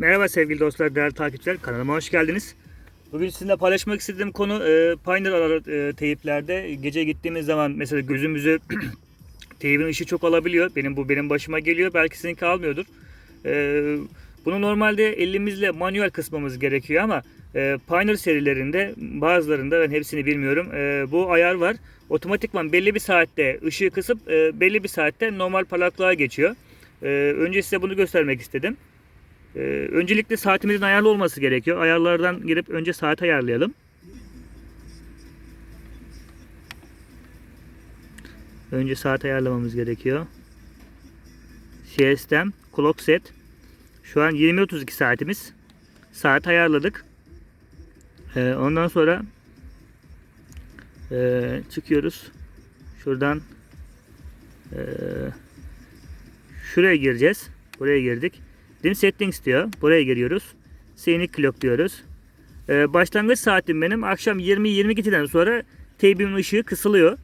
Merhaba sevgili dostlar, değerli takipçiler. Kanalıma hoş geldiniz. Bugün sizinle paylaşmak istediğim konu e, Pioneer ara e, teyiplerde gece gittiğimiz zaman mesela gözümüzü teyibin ışığı çok alabiliyor. Benim bu benim başıma geliyor. Belki sizinki almıyordur. E, bunu normalde elimizle manuel kısmamız gerekiyor ama e, Pioneer serilerinde bazılarında ben hepsini bilmiyorum. E, bu ayar var. Otomatikman belli bir saatte ışığı kısıp e, belli bir saatte normal parlaklığa geçiyor. E, önce size bunu göstermek istedim. Ee, öncelikle saatimizin ayarlı olması gerekiyor. Ayarlardan girip önce saat ayarlayalım. Önce saat ayarlamamız gerekiyor. CS'den clock set. Şu an 20.32 saatimiz. Saat ayarladık. Ee, ondan sonra ee, çıkıyoruz. Şuradan ee, şuraya gireceğiz. Buraya girdik. Dim settings diyor. Buraya giriyoruz. Scenic clock diyoruz. Ee, başlangıç saatim benim. Akşam 20-22'den sonra teybimin ışığı kısılıyor.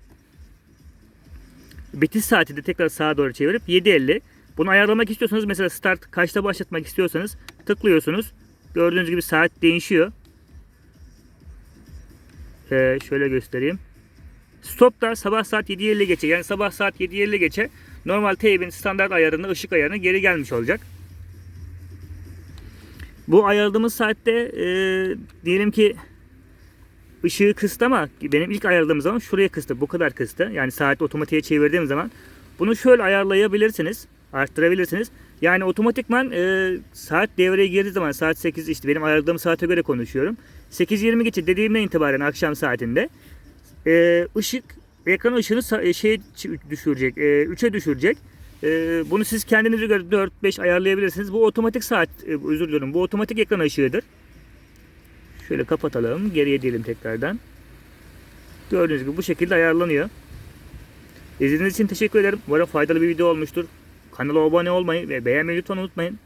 Bitiş saati de tekrar sağa doğru çevirip 7.50. Bunu ayarlamak istiyorsanız mesela start kaçta başlatmak istiyorsanız tıklıyorsunuz. Gördüğünüz gibi saat değişiyor. Ee, şöyle göstereyim. Stop da sabah saat 7.50 geçe. Yani sabah saat 7.50 geçe normal teybin standart ayarını, ışık ayarına geri gelmiş olacak. Bu ayarladığımız saatte e, diyelim ki ışığı kıstı ama benim ilk ayarladığım zaman şuraya kıstı. Bu kadar kıstı. Yani saati otomatiğe çevirdiğim zaman bunu şöyle ayarlayabilirsiniz. Arttırabilirsiniz. Yani otomatikman e, saat devreye girdiği zaman saat 8 işte benim ayarladığım saate göre konuşuyorum. 8.20 geçe dediğimden itibaren akşam saatinde e, ışık ekran ışığını şey düşürecek. E, 3'e düşürecek. Ee, bunu siz kendinize göre 4-5 ayarlayabilirsiniz. Bu otomatik saat, e, özür diliyorum. Bu otomatik ekran ışığıdır. Şöyle kapatalım. Geriye diyelim tekrardan. Gördüğünüz gibi bu şekilde ayarlanıyor. İzlediğiniz için teşekkür ederim. Umarım faydalı bir video olmuştur. Kanala abone olmayı ve beğenmeyi lütfen unutmayın.